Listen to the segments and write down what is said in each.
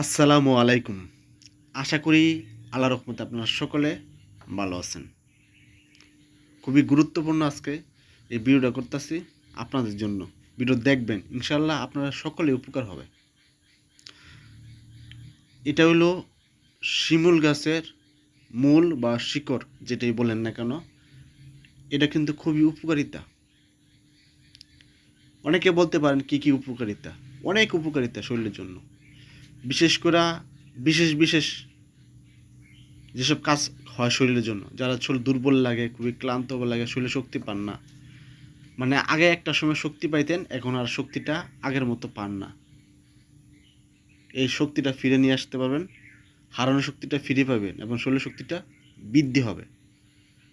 আসসালামু আলাইকুম। আশা করি আল্লাহ রহমতে আপনারা সকলে ভালো আছেন। খুবই গুরুত্বপূর্ণ আজকে এই ভিডিওটা করতেছি আপনাদের জন্য। ভিডিও দেখবেন ইনশাল্লাহ আপনারা সকলে উপকার হবে। এটা হলো শিমুল গাছের মূল বা শিকড়, যেটাই বলেন না কেন, এটা কিন্তু খুবই উপকারিতা। অনেকে বলতে পারেন কি কি উপকারিতা? অনেক উপকারিতা শরীরের জন্য। বিশেষ করে বিশেষ বিশেষ যেসব কাজ হয় শরীরের জন্য, যারা শরীর দুর্বল লাগে, খুবই ক্লান্ত লাগে, শরীরে শক্তি পান না। মানে আগে একটা সময় শক্তি পাইতেন, এখন আর শক্তিটা আগের মতো পান না। এই শক্তিটা ফিরে নিয়ে আসতে পারবেন, হারানো শক্তিটা ফিরে পাবেন এবং শরীরের শক্তিটা বৃদ্ধি হবে।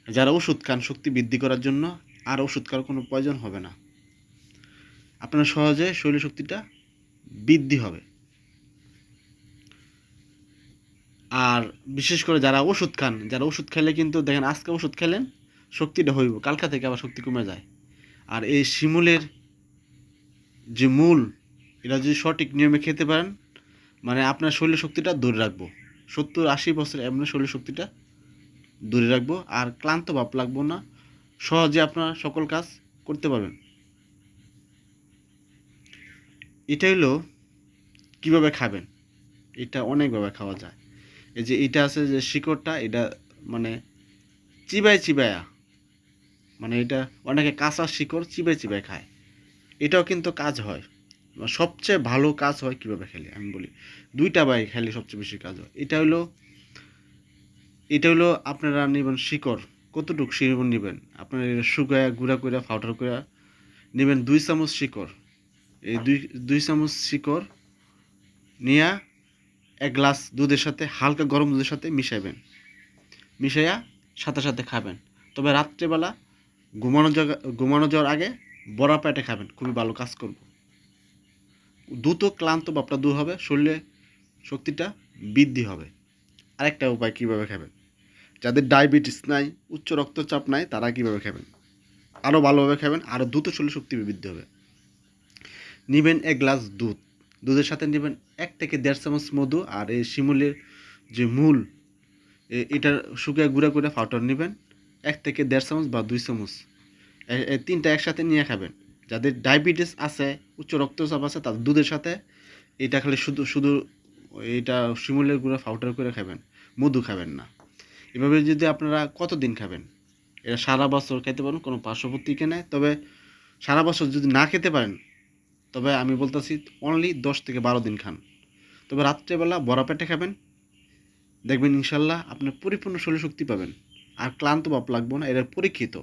যারা ওষুধ খান, শক্তি বৃদ্ধি করার জন্য আর ওষুধ খাওয়ার কোনো প্রয়োজন হবে না। আপনার সহজে শরীর শক্তিটা বৃদ্ধি হবে। আর বিশেষ করে যারা ওষুধ খান, যারা ওষুধ খেলে কিন্তু দেখেন আজকে ওষুধ খেলেন, শক্তিটা হইব, কালকা থেকে আবার শক্তি কমে যায়। আর এই শিমুলের যে মূল, এটা যদি সঠিক নিয়মে খেতে পারেন মানে আপনার শরীরের শক্তিটা দূরে রাখব। সত্তর আশি বছর এমনি শরীরের শক্তিটা দূরে রাখব, আর ক্লান্ত ভাব লাগবো না। সহজে আপনার সকল কাজ করতে পারবেন। এটা হলো কীভাবে খাবেন। এটা অনেকভাবে খাওয়া যায়। এই যে এটা আছে যে শিকড়টা, এটা মানে চিবায় চিবায়া। মানে এটা অনেকে কাঁচা শিকড় চিবায় চিবায় খায়। এটাও কিন্তু কাজ হয়। সবচেয়ে ভালো কাজ হয় কীভাবে খেলে? আমি বলি, দুইটা বাই খেলে সবচেয়ে বেশি কাজ হয়। এটা হলো এটা হলো আপনারা নেবেন শিকড়। কতটুকু শিকড় নেবেন? আপনারা এটা শুকায়া, গুঁড়া করে পাউডার করে নেবেন দুই চামচ শিকড়। এই দুই দুই চামচ শিকড় নিয়া এক গ্লাস দুধের সাথে, হালকা গরম দুধের সাথে মিশাইবেন। মিশাইয়া সাথে সাথে খাবেন। তবে রাত্রেবেলা ঘুমানো যাওয়া ঘুমানো যাওয়ার আগে বড়া পেটে খাবেন, খুবই ভালো কাজ করব। দ্রুত ক্লান্ত বাপটা দূর হবে, শরীরে শক্তিটা বৃদ্ধি হবে। আরেকটা উপায় কীভাবে খাবেন? যাদের ডায়াবেটিস নাই, উচ্চ রক্তচাপ নাই, তারা কীভাবে খাবেন? আরও ভালোভাবে খাবেন আরও দ্রুত শরীর শক্তি বৃদ্ধি হবে। নেবেন এক গ্লাস দুধ। দুধের সাথে নেবেন এক থেকে দেড় চামচ মধু আর এই শিমুলের যে মূল, এ- এটার শুকিয়ে গুঁড়া করে ফাউটার নেবেন এক থেকে দেড় চামচ বা দুই চামচ। তিনটা একসাথে নিয়ে খাবেন। যাদের ডায়াবেটিস আছে, উচ্চ রক্তচাপ আছে, তাদের দুধের সাথে এটা খালি শুধু শুধু এটা শিমুলের গুঁড়া ফাউটার করে খাবেন, মধু খাবেন না। এভাবে যদি আপনারা কতদিন খাবেন? এটা সারা বছর খেতে পারেন কোনো পার্শ্ববর্তীকে নেয় তবে সারা বছর যদি না খেতে পারেন তবে আমি বলতেছি অনলি দশ থেকে বারো দিন খান। তবে রাত্রেবেলা বড়া পেটে খাবেন। দেখবেন ইনশাল্লাহ আপনার পরিপূর্ণ শরীর শক্তি পাবেন। আর ক্লান্ত ভাব লাগবো না এটা পরীক্ষিত।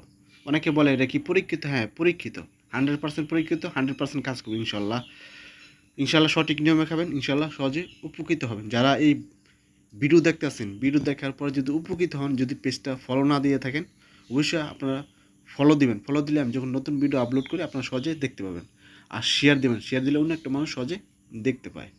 অনেকে বলে, এটা কি পরীক্ষিত? হ্যাঁ পরীক্ষিত। হান্ড্রেড পার্সেন্ট পরীক্ষিত হান্ড্রেড পার্সেন্ট কাজ করবে ইনশাল্লাহ। ইনশাল্লাহ সঠিক নিয়মে খাবেন, ইনশাল্লাহ সহজে উপকৃত হবেন। যারা এই ভিডিও দেখতে আসেন ভিডিও দেখার পর যদি উপকৃত হন, যদি পেজটা ফলো না দিয়ে থাকেন, অবশ্যই আপনারা ফলো দিবেন। ফলো দিলে আমি যখন নতুন ভিডিও আপলোড করি, আপনারা সহজে দেখতে পাবেন। আর শেয়ার দেবেন। শেয়ার দিলে অন্য একটা মানুষ সহজে দেখতে পায়।